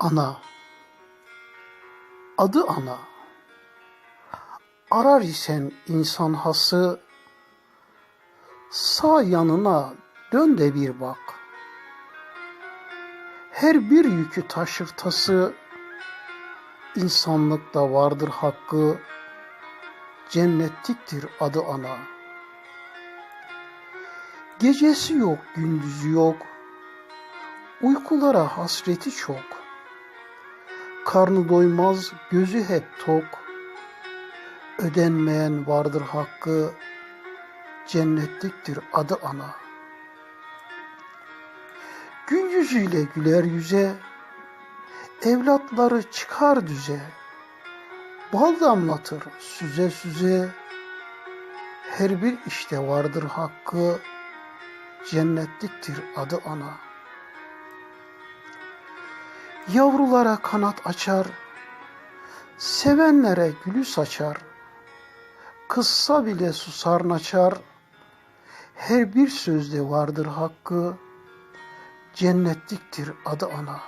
Ana. Adı ana. Arar isen insan hası, sağ yanına dön de bir bak. Her bir yükü taşırtası, insanlıkta vardır hakkı, cennetliktir adı ana. Gecesi yok, gündüzü yok, uykulara hasreti çok. Karnı doymaz, gözü hep tok. Ödenmeyen vardır hakkı, cennetliktir adı ana. Gün yüzüyle güler yüze, evlatları çıkar düze. Bal damlatır süze süze, her bir işte vardır hakkı, cennetliktir adı ana. Yavrulara kanat açar, sevenlere gülü saçar. Kızsa bile susar naçar, her bir sözde vardır hakkı, cennetliktir adı ana.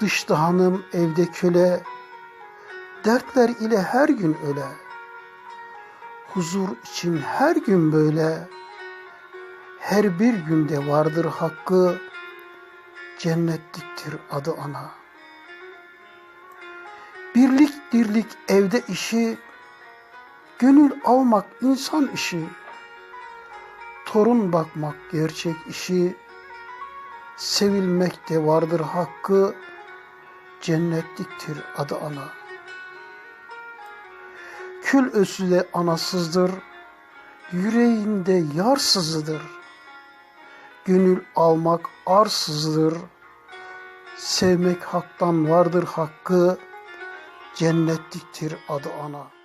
Dışta hanım evde köle, dertler ile her gün öle. Huzur için her gün böyle, her bir günde vardır hakkı, cennetliktir adı ana. Birlik dirlik evde işi, gönül almak insan işi, torun bakmak gerçek işi, sevilmekte vardır hakkı, cennetliktir adı ana. Kül özüle anasızdır, yüreğinde yarsızıdır. Gönül almak arsızdır, sevmek haktan vardır hakkı, cennetliktir adı ana.